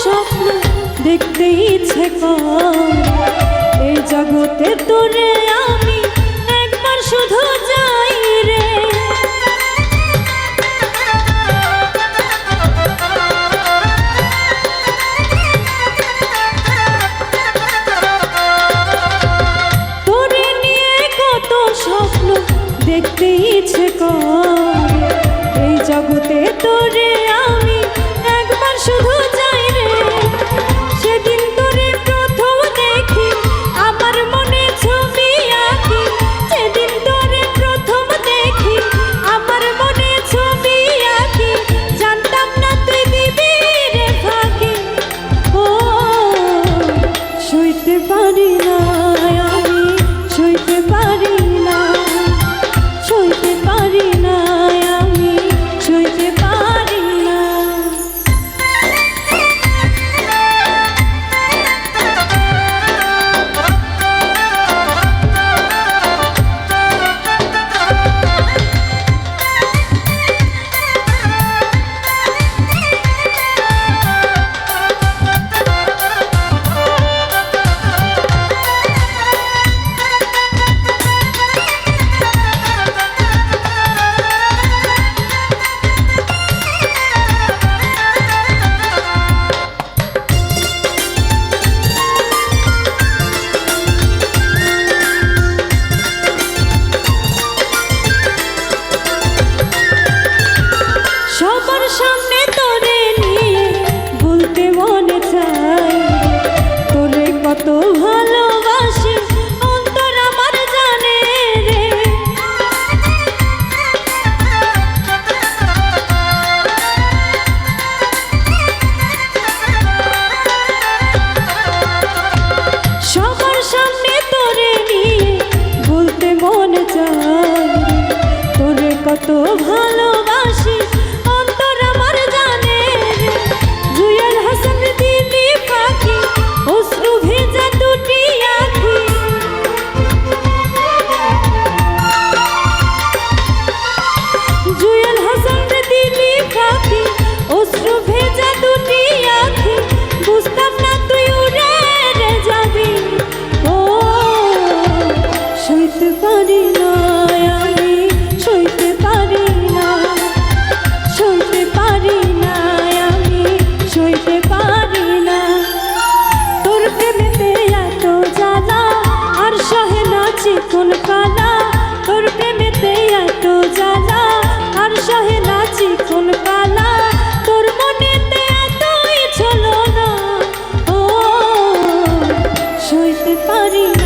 স্বপ্ন দেখতে ইচ্ছে এই জগতে তোরে আমি একবার শুধু যাই রে। তোরে নিয়ে কত স্বপ্ন দেখতে ইচ্ছে এই জগতে তোরে আমি করি